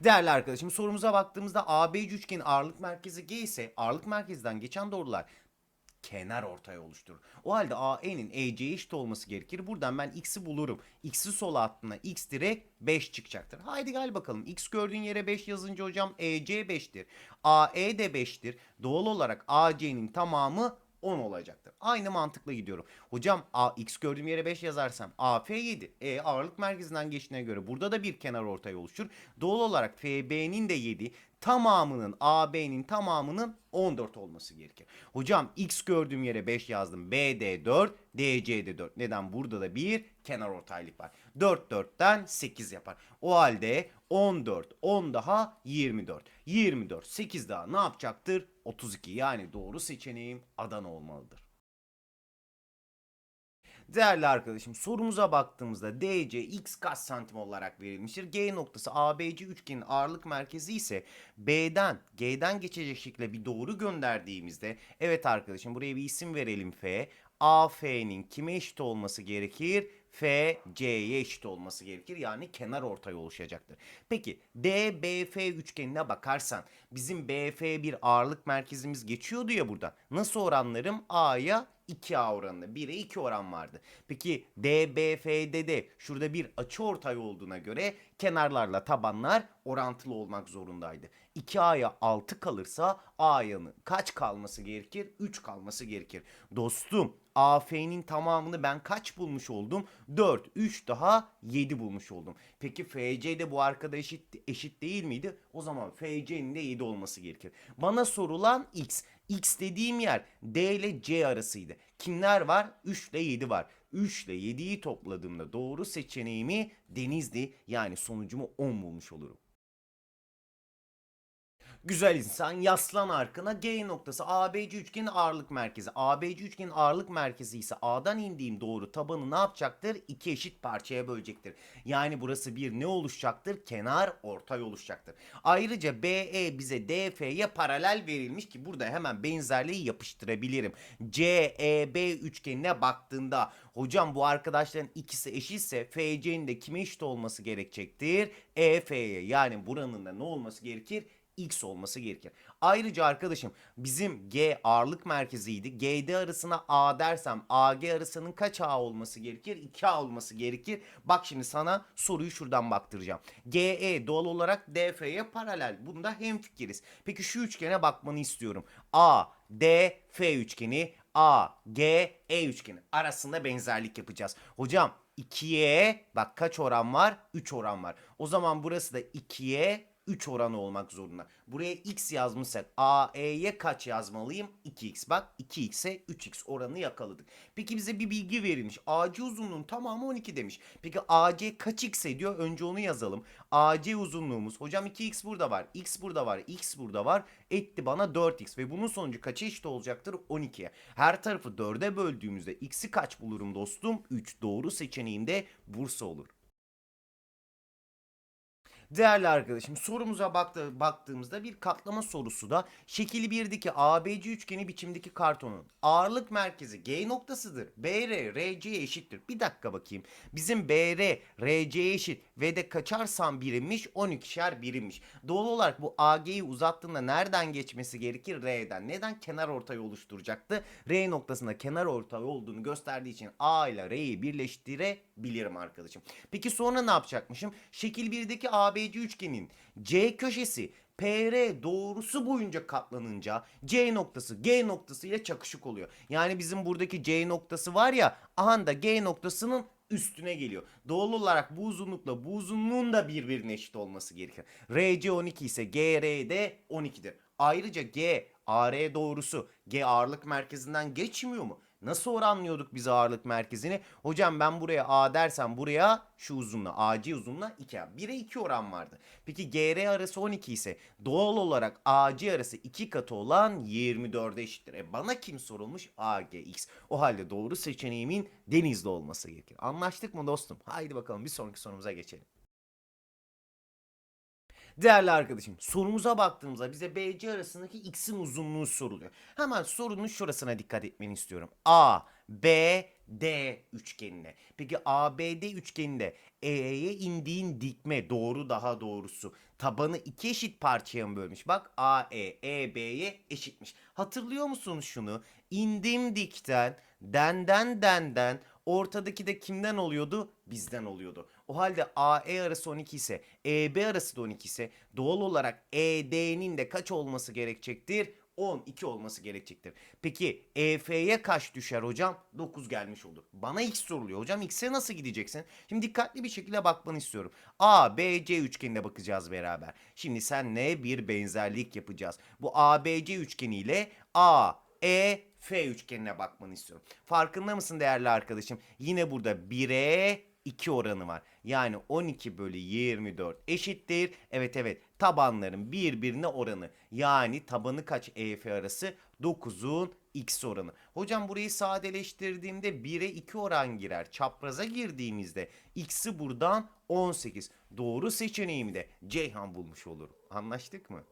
Değerli arkadaşım sorumuza baktığımızda ABC üçgenin ağırlık merkezi G ise ağırlık merkezinden geçen doğrular kenar ortay oluşturur. O halde AE'nin EC'ye eşit olması gerekir. Buradan ben x'i bulurum. X'i sola attığında x direkt 5 çıkacaktır. Haydi gel bakalım. X gördüğün yere 5 yazınca hocam EC 5'tir. AE de 5'tir. Doğal olarak AC'nin tamamı 10 olacaktır. Aynı mantıkla gidiyorum. Hocam A, x gördüğüm yere 5 yazarsam AF 7. E ağırlık merkezinden geçtiğine göre burada da bir kenar ortay oluşur. Doğal olarak FB'nin de 7 tamamının AB'nin tamamının 14 olması gerekir. Hocam x gördüğüm yere 5 yazdım. BD 4, DC'de 4. Neden? Burada da bir kenar ortaylık var. 4 4'ten 8 yapar. O halde 14, 10 daha 24. 24, 8 daha ne yapacaktır? 32. Yani doğru seçeneğim Adana olmalıdır. Değerli arkadaşım sorumuza baktığımızda DC x kaç santim olarak verilmiştir? G noktası ABC üçgenin ağırlık merkezi ise B'den G'den geçecek şekilde bir doğru gönderdiğimizde evet arkadaşım buraya bir isim verelim F. AF'nin kime eşit olması gerekir? F, C'ye eşit olması gerekir. Yani kenar ortay oluşacaktır. Peki DBF üçgenine bakarsan bizim BF bir ağırlık merkezimiz geçiyordu ya burada. Nasıl oranlarım? A'ya 2A oranında. 1'e 2 oran vardı. Peki DBF'de de şurada bir açı ortay olduğuna göre kenarlarla tabanlar orantılı olmak zorundaydı. 2A'ya 6 kalırsa A'yanın kaç kalması gerekir? 3 kalması gerekir. Dostum AF'nin tamamını ben kaç bulmuş oldum? 4, 3 daha 7 bulmuş oldum. Peki FC de bu arkada eşit, eşit değil miydi? O zaman FC'nin de 7 olması gerekir. Bana sorulan X. X dediğim yer D ile C arasıydı. Kimler var? 3 ile 7 var. 3 ile 7'yi topladığımda doğru seçeneğimi Denizli yani sonucumu 10 bulmuş olurum. Güzel insan yaslan arkana G noktası ABC üçgenin ağırlık merkezi. ABC üçgenin ağırlık merkezi ise A'dan indiğim doğru tabanı ne yapacaktır? İki eşit parçaya bölecektir. Yani burası bir ne oluşacaktır? Kenar ortay oluşacaktır. Ayrıca BE bize DF'ye paralel verilmiş ki burada hemen benzerliği yapıştırabilirim. CEB üçgenine baktığında hocam bu arkadaşların ikisi eşitse FC'nin de kime eşit olması gerekecektir? EF'ye yani buranın da ne olması gerekir? X olması gerekir. Ayrıca arkadaşım bizim G ağırlık merkeziydi. GD arasına A dersem AG arasının kaç A olması gerekir? 2A olması gerekir. Bak şimdi sana soruyu şuradan baktıracağım. GE doğal olarak DF'ye paralel. Bunda hemfikiriz. Peki şu üçgene bakmanı istiyorum. A, D, F üçgeni, A, G, E üçgeni arasında benzerlik yapacağız. Hocam 2'ye bak kaç oran var? 3 oran var. O zaman burası da 2'ye 3 oranı olmak zorunda. Buraya x yazmışsak AE'ye kaç yazmalıyım? 2x. Bak 2x'e 3x oranını yakaladık. Peki bize bir bilgi verilmiş. AC uzunluğunun tamamı 12 demiş. Peki AC kaç x ediyor? Önce onu yazalım. AC uzunluğumuz. Hocam 2x burada var. X burada var. X burada var. Etti bana 4x. Ve bunun sonucu kaça eşit olacaktır? 12'ye. Her tarafı 4'e böldüğümüzde x'i kaç bulurum dostum? 3. Doğru seçeneğimde Bursa olur. Değerli arkadaşım sorumuza baktı, baktığımızda bir katlama sorusu da şekil 1'deki ABC üçgeni biçimdeki kartonun ağırlık merkezi G noktasıdır. BR RC'ye eşittir. Bir dakika bakayım. Bizim BR RC'ye eşit ve de kaçarsam birimmiş 12'şer birimmiş. Doğal olarak bu AG'yi uzattığında nereden geçmesi gerekir? R'den. Neden? Kenar ortay oluşturacaktı. R noktasında kenar ortay olduğunu gösterdiği için A ile R'yi birleştirebilirim arkadaşım. Peki sonra ne yapacakmışım? Şekil 1'deki ABC üçgenin C köşesi PR doğrusu boyunca katlanınca C noktası G noktası ile çakışık oluyor. Yani bizim buradaki C noktası var ya aha da G noktasının üstüne geliyor. Doğal olarak bu uzunlukla bu uzunluğun da birbirine eşit olması gerekir. RC 12 ise GR de 12'dir. Ayrıca G AR doğrusu G ağırlık merkezinden geçmiyor mu? Nasıl oranlıyorduk biz ağırlık merkezini? Hocam ben buraya A dersem buraya şu uzunluğa AC uzunluğuna 2A. 1'e 2 oran vardı. Peki GR arası 12 ise doğal olarak AC arası 2 katı olan 24'e eşittir. E bana kim sorulmuş? AGX. O halde doğru seçeneğimin denizli olması gerekir. Anlaştık mı dostum? Haydi bakalım bir sonraki sorumuza geçelim. Değerli arkadaşım sorumuza baktığımızda bize BC arasındaki x'in uzunluğu soruluyor. Hemen sorunun şurasına dikkat etmeni istiyorum. A, B, D üçgenine. Peki ABD üçgeninde E'ye indiğin dikme doğru daha doğrusu tabanı iki eşit parçaya mı bölmüş? Bak AE EB'ye eşitmiş. Hatırlıyor musunuz şunu? İndim dikten denden denden ortadaki de kimden oluyordu? Bizden oluyordu. O halde AE arası 12 ise EB arası da 12 ise doğal olarak ED'nin de kaç olması gerekecektir? 12 olması gerekecektir. Peki EF'ye kaç düşer hocam? 9 gelmiş olur. Bana x soruluyor. Hocam x'e nasıl gideceksin? Şimdi dikkatli bir şekilde bakmanı istiyorum. A, B, C üçgenine bakacağız beraber. Şimdi senle bir benzerlik yapacağız. Bu A, B, C üçgeniyle A, E, F üçgenine bakmanı istiyorum. Farkında mısın değerli arkadaşım? Yine burada 1'e 2 oranı var. Yani 12 bölü 24 eşittir. Evet evet tabanların birbirine oranı. Yani tabanı kaç EF arası? 9'un x oranı. Hocam burayı sadeleştirdiğimde 1'e 2 oran girer. Çapraza girdiğimizde x'i buradan 18. Doğru seçeneğimi de Ceyhan bulmuş olurum. Anlaştık mı?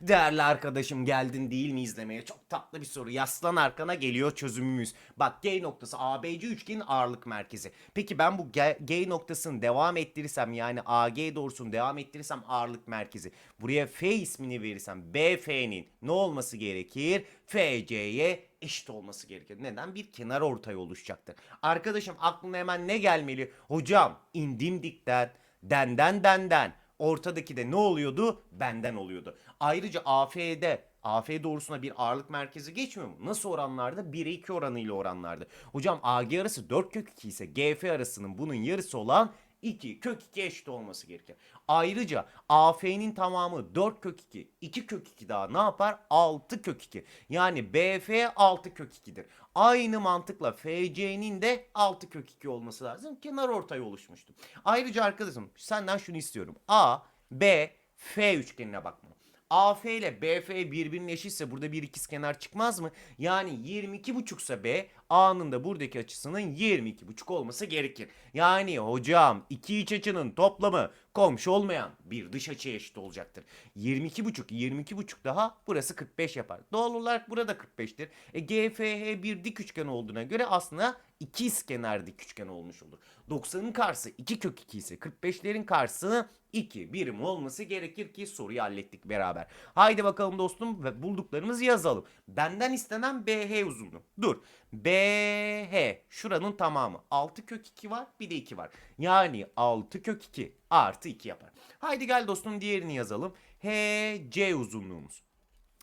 Değerli arkadaşım geldin değil mi izlemeye? Çok tatlı bir soru. Yaslan arkana geliyor çözümümüz. Bak G noktası ABC üçgenin ağırlık merkezi. Peki ben bu G, G noktasını devam ettirirsem yani AG doğrusunu devam ettirirsem ağırlık merkezi. Buraya F ismini verirsem BF'nin ne olması gerekir? FC'ye eşit olması gerekir. Neden? Bir kenar ortay oluşacaktır. Arkadaşım aklına hemen ne gelmeli? Hocam indim dikten, denden denden. Ortadaki de ne oluyordu? Benden oluyordu. Ayrıca AF'de AF doğrusuna bir ağırlık merkezi geçmiyor mu? Nasıl oranlarda? 1'e 2 oranıyla oranlarda. Hocam AG arası 4 kök 2 ise GF arasının bunun yarısı olan 2 kök 2 eşit olması gerekir. Ayrıca AF'nin tamamı 4 kök 2. 2 kök 2 daha ne yapar? 6 kök 2. Yani BF 6 kök 2'dir. Aynı mantıkla FC'nin de 6 kök 2 olması lazım. Kenar ortay oluşmuştu. Ayrıca arkadaşım senden şunu istiyorum. A, B, F üçgenine bakma. AF ile BF birbirine eşitse burada bir ikizkenar çıkmaz mı? Yani 22,5 ise B A'nın da buradaki açısının 22,5 olması gerekir. Yani hocam iki iç açının toplamı komşu olmayan bir dış açıya eşit olacaktır. 22,5 22,5 daha burası 45 yapar. Doğal olarak burada 45'tir. E, GFH bir dik üçgen olduğuna göre aslında ikizkenar dik üçgen olmuş olur. 90'ın karşısı 2 kök 2 ise 45'lerin karşısı 2 birim olması gerekir ki soruyu hallettik beraber. Haydi bakalım dostum ve bulduklarımızı yazalım. Benden istenen BH uzunluğu. Dur. BH şuranın tamamı. 6 kök 2 var bir de 2 var. Yani 6 kök 2 artı 2 yapar. Haydi gel dostum diğerini yazalım. HC uzunluğumuz.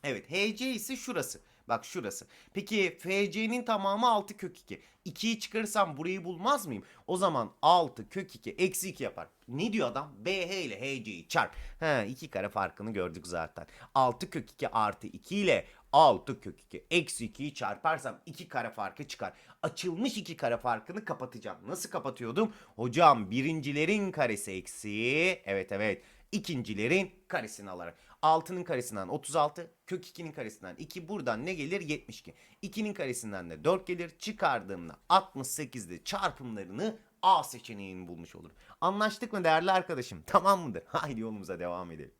Evet HC ise şurası. Bak şurası. Peki FC'nin tamamı 6 kök 2. 2'yi çıkarırsam burayı bulmaz mıyım? O zaman 6 kök 2 eksi 2 yapar. Ne diyor adam? BH ile HC'yi çarp. He 2 kare farkını gördük zaten. 6 kök 2 artı 2 ile 6 kök 2 eksi 2'yi çarparsam 2 kare farkı çıkar. Açılmış 2 kare farkını kapatacağım. Nasıl kapatıyordum? Hocam birincilerin karesi eksi. Evet evet. İkincilerin karesini alarak. 6'nın karesinden 36, kök 2'nin karesinden 2 buradan ne gelir? 72. 2'nin karesinden de 4 gelir. Çıkardığımda 68'de çarpımlarını A seçeneğini bulmuş olur. Anlaştık mı değerli arkadaşım? Tamam mıdır? Haydi yolumuza devam edelim.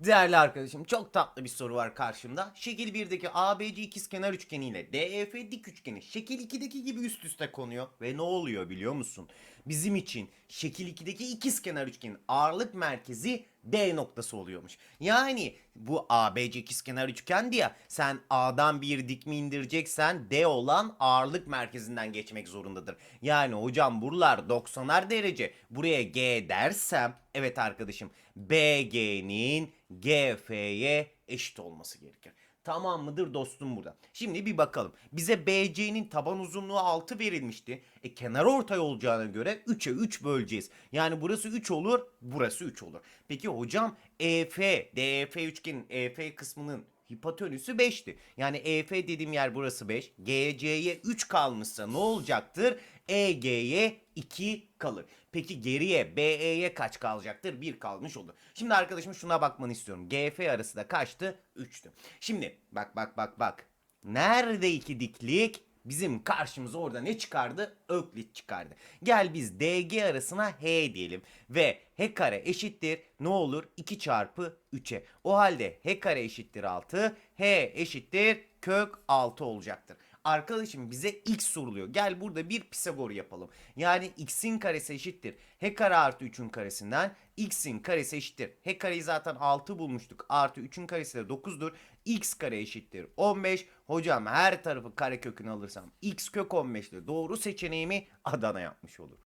Değerli arkadaşım çok tatlı bir soru var karşımda. Şekil 1'deki ABC ikizkenar üçgeni ile DEF dik üçgeni şekil 2'deki gibi üst üste konuyor. Ve ne oluyor biliyor musun? Bizim için şekil 2'deki ikizkenar üçgenin ağırlık merkezi D noktası oluyormuş. Yani bu ABC ikizkenar üçgendi ya sen A'dan bir dik mi indireceksen D olan ağırlık merkezinden geçmek zorundadır. Yani hocam buralar 90'ar derece buraya G dersem evet arkadaşım BG'nin GF'ye eşit olması gerekir. Tamam mıdır dostum burada? Şimdi bir bakalım. Bize BC'nin taban uzunluğu 6 verilmişti. E kenar ortay olacağına göre 3'e 3 böleceğiz. Yani burası 3 olur, burası 3 olur. Peki hocam EF, DEF üçgenin EF kısmının hipotenüsü 5'ti. Yani EF dediğim yer burası 5. GC'ye 3 kalmışsa ne olacaktır? EG'ye 2 kalır. Peki geriye BE'ye kaç kalacaktır? 1 kalmış olur. Şimdi arkadaşım şuna bakmanı istiyorum. GF arası da kaçtı? 3'tü. Şimdi bak bak bak bak. Nerede iki diklik? Bizim karşımıza orada ne çıkardı? Öklit çıkardı. Gel biz DG arasına H diyelim ve H kare eşittir ne olur? 2 çarpı 3'e. O halde H kare eşittir 6, H eşittir kök 6 olacaktır. Arkadaşım bize x soruluyor. Gel burada bir Pisagor yapalım. Yani x'in karesi eşittir. H kare artı 3'ün karesinden x'in karesi eşittir. H kareyi zaten 6 bulmuştuk. Artı 3'ün karesi de 9'dur. x kare eşittir 15. Hocam her tarafı kare kökünü alırsam x kök 15'tir. Doğru seçeneğimi Adana yapmış olur.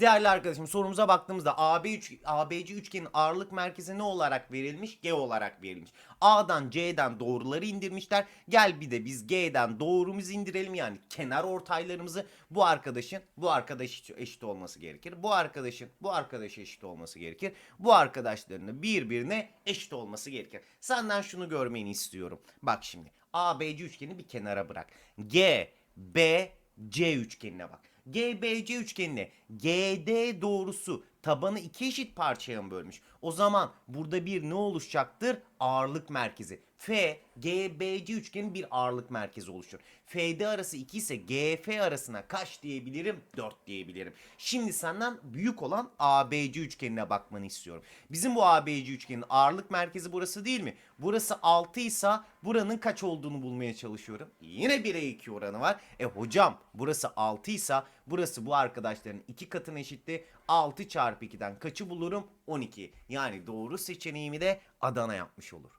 Değerli arkadaşım sorumuza baktığımızda AB üç, ABC üçgenin ağırlık merkezi ne olarak verilmiş? G olarak verilmiş. A'dan C'den doğruları indirmişler. Gel bir de biz G'den doğrumuzu indirelim yani kenar ortaylarımızı bu arkadaşın bu arkadaş eşit olması gerekir. Bu arkadaşın bu arkadaş eşit olması gerekir. Bu arkadaşlarının birbirine eşit olması gerekir. Senden şunu görmeni istiyorum. Bak şimdi ABC üçgeni bir kenara bırak. G, B, C üçgenine bak. GBC üçgenine GD doğrusu tabanı iki eşit parçaya mı bölmüş? O zaman burada bir ne oluşacaktır? Ağırlık merkezi. F, GBC üçgenin bir ağırlık merkezi oluşur. FD arası 2 ise GF arasına kaç diyebilirim? 4 diyebilirim. Şimdi senden büyük olan ABC üçgenine bakmanı istiyorum. Bizim bu ABC üçgenin ağırlık merkezi burası değil mi? Burası 6 ise buranın kaç olduğunu bulmaya çalışıyorum. Yine 1'e 2 oranı var. E hocam burası 6 ise burası bu arkadaşların 2 katına eşitti. 6 çarpı 2'den kaçı bulurum? 12. Yani doğru seçeneğimi de Adana yapmış olur.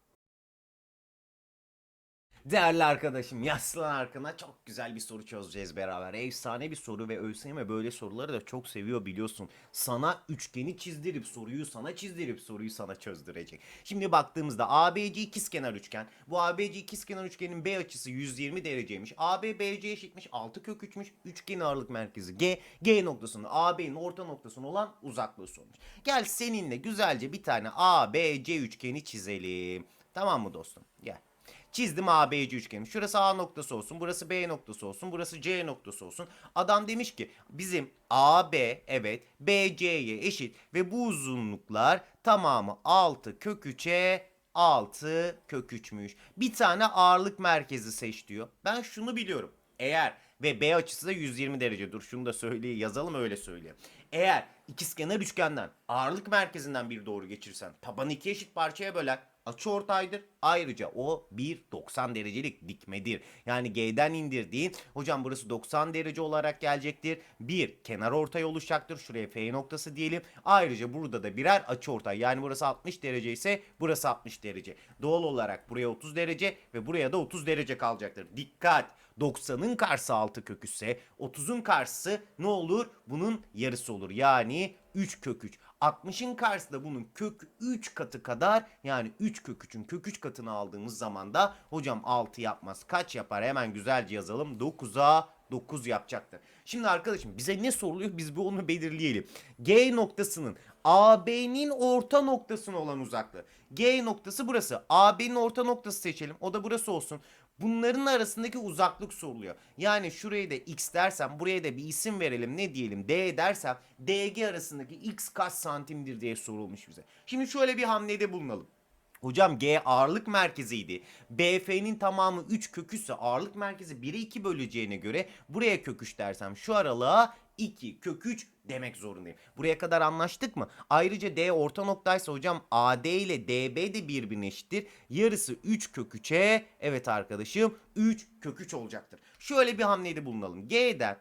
Değerli arkadaşım yaslan arkana çok güzel bir soru çözeceğiz beraber. Efsane bir soru ve ÖSYM böyle soruları da çok seviyor biliyorsun. Sana üçgeni çizdirip soruyu sana çizdirip soruyu sana çözdürecek. Şimdi baktığımızda ABC ikizkenar üçgen. Bu ABC ikizkenar üçgenin B açısı 120 dereceymiş. AB BC eşitmiş 6 kök 3'müş. Üçgenin ağırlık merkezi G. G noktasında AB'nin orta noktasına olan uzaklığı sormuş. Gel seninle güzelce bir tane ABC üçgeni çizelim. Tamam mı dostum? Gel. Çizdim ABC üçgeni. Şurası A noktası olsun. Burası B noktası olsun. Burası C noktası olsun. Adam demiş ki bizim AB evet BC'ye eşit ve bu uzunluklar tamamı 6 kök 3'e 6 kök 3'müş. Bir tane ağırlık merkezi seç diyor. Ben şunu biliyorum. Eğer ve B açısı da 120 derece. Dur şunu da söyleyeyim yazalım öyle söyleyeyim. Eğer ikizkenar üçgenden ağırlık merkezinden bir doğru geçirsen tabanı iki eşit parçaya bölen açı ortaydır. Ayrıca o bir 90 derecelik dikmedir. Yani G'den indirdiğin hocam burası 90 derece olarak gelecektir. Bir kenar ortay oluşacaktır. Şuraya F noktası diyelim. Ayrıca burada da birer açı ortay. Yani burası 60 derece ise burası 60 derece. Doğal olarak buraya 30 derece ve buraya da 30 derece kalacaktır. Dikkat! 90'ın karşısı 6 kök ise 30'un karşısı ne olur? Bunun yarısı olur. Yani 3 kök 3. 60'ın karşısı da bunun kök 3 katı kadar yani 3 kök 3'ün kök 3 katını aldığımız zaman da hocam 6 yapmaz. Kaç yapar? Hemen güzelce yazalım. 9'a 9 yapacaktır. Şimdi arkadaşım bize ne soruluyor? Biz bir onu belirleyelim. G noktasının AB'nin orta noktasına olan uzaklığı. G noktası burası. AB'nin orta noktası seçelim. O da burası olsun. Bunların arasındaki uzaklık soruluyor. Yani şuraya da x dersem buraya da bir isim verelim ne diyelim d dersem DG arasındaki x kaç santimdir diye sorulmuş bize. Şimdi şöyle bir hamlede bulunalım. Hocam G ağırlık merkeziydi. BF'nin tamamı 3 kök 3 ise ağırlık merkezi 1'e 2 böleceğine göre buraya kök 3 dersem şu aralığa 2 kök 3 demek zorundayım. Buraya kadar anlaştık mı? Ayrıca D orta noktaysa hocam AD ile DB de birbirine eşittir. Yarısı 3 kök 3'e evet arkadaşım 3 kök 3 olacaktır. Şöyle bir hamlede bulunalım. G'den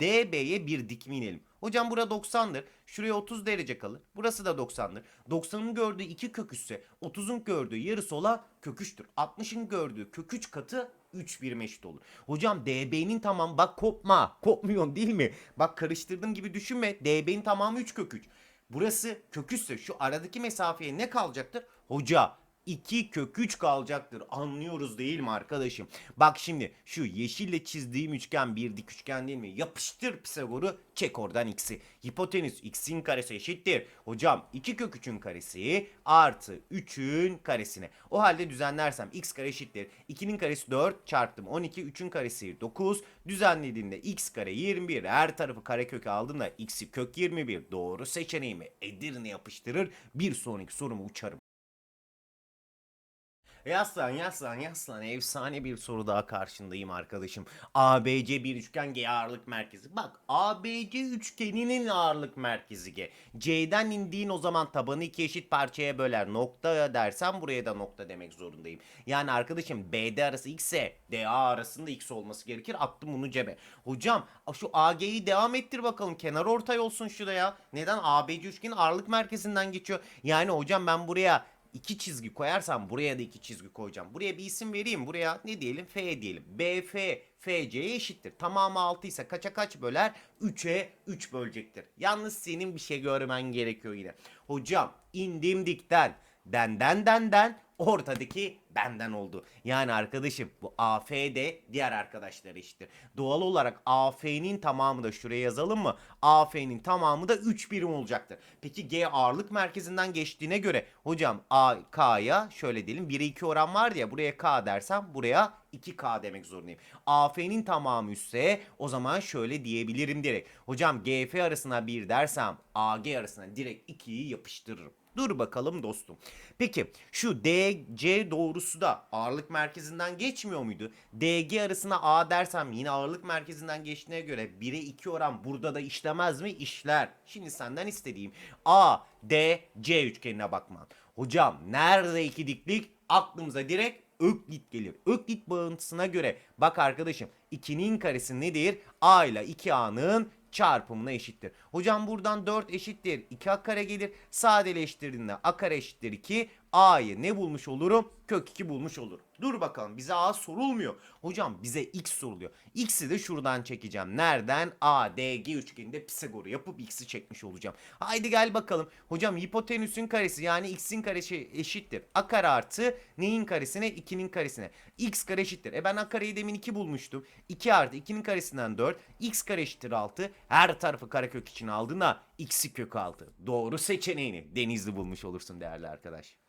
DB'ye bir dikme inelim. Hocam bura 90'dır. Şuraya 30 derece kalır. Burası da 90'dır. 90'ın gördüğü 2 kök 3 ise 30'un gördüğü yarısı olan kök 3'tür. 60'ın gördüğü kök 3 katı 3 birim eşit olur. Hocam DB'nin tamam bak kopma. Kopmuyorsun değil mi? Bak karıştırdım gibi düşünme. DB'nin tamamı 3 kök 3. Burası kök 3 ise şu aradaki mesafeye ne kalacaktır? Hoca 2 kök 3 kalacaktır. Anlıyoruz değil mi arkadaşım? Bak şimdi şu yeşille çizdiğim üçgen bir dik üçgen değil mi? Yapıştır Pisagor'u çek oradan x'i. Hipotenüs x'in karesi eşittir. Hocam 2 kök 3'ün karesi artı 3'ün karesine. O halde düzenlersem x kare eşittir. 2'nin karesi 4 çarptım 12 3'ün karesi 9. Düzenlediğimde x kare 21 her tarafı karekök aldım da x'i kök 21 doğru seçeneğimi Edirne yapıştırır. Bir sonraki sorumu uçarım. Yaslan yaslan yaslan efsane bir soru daha karşındayım arkadaşım. ABC bir üçgen G ağırlık merkezi. Bak ABC üçgeninin ağırlık merkezi G. C'den indiğin o zaman tabanı iki eşit parçaya böler. Nokta dersen buraya da nokta demek zorundayım. Yani arkadaşım BD arası X ise DA arasında X olması gerekir. Attım bunu cebe. Hocam şu AG'yi devam ettir bakalım. Kenar ortay olsun şurada ya. Neden ABC üçgenin ağırlık merkezinden geçiyor? Yani hocam ben buraya iki çizgi koyarsam buraya da iki çizgi koyacağım. Buraya bir isim vereyim. Buraya ne diyelim? F diyelim. BF FC'ye eşittir. Tamamı 6 ise kaça kaç böler? 3'e 3 bölecektir. Yalnız senin bir şey görmen gerekiyor yine. Hocam indim dikten. Denden denden ortadaki benden oldu. Yani arkadaşım bu AF de diğer arkadaşlar eşittir. Doğal olarak AF'nin tamamı da şuraya yazalım mı? AF'nin tamamı da 3 birim olacaktır. Peki G ağırlık merkezinden geçtiğine göre hocam A K'ya şöyle diyelim 1'e 2 oran var ya buraya K dersem buraya 2K demek zorundayım. AF'nin tamamı üsse o zaman şöyle diyebilirim direkt. Hocam GF arasına 1 dersem AG arasına direkt 2'yi yapıştırırım. Dur bakalım dostum. Peki şu DC doğrusu da ağırlık merkezinden geçmiyor muydu? DG arasına A dersem yine ağırlık merkezinden geçtiğine göre 1'e 2 oran burada da işlemez mi? İşler. Şimdi senden istediğim A, D, C üçgenine bakman. Hocam nerede iki diklik? Aklımıza direkt Öklit gelir. Öklit bağıntısına göre bak arkadaşım 2'nin karesi nedir? A ile 2A'nın çarpımına eşittir. Hocam buradan 4 eşittir. 2A kare gelir. Sadeleştirdiğinde A kare eşittir 2. A'yı ne bulmuş olurum? Kök 2 bulmuş olurum. Dur bakalım bize A sorulmuyor. Hocam bize X soruluyor. X'i de şuradan çekeceğim. Nereden? A, D, G üçgeninde Pisagor'u yapıp X'i çekmiş olacağım. Haydi gel bakalım. Hocam hipotenüsün karesi yani X'in karesi eşittir. A kare artı neyin karesine? 2'nin karesine. X kare eşittir. E ben A kareyi demin 2 bulmuştum. 2 artı 2'nin karesinden 4. X kare eşittir 6. Her tarafı karekök için aldığında X'i kök 6. Doğru seçeneğini Denizli bulmuş olursun değerli arkadaş.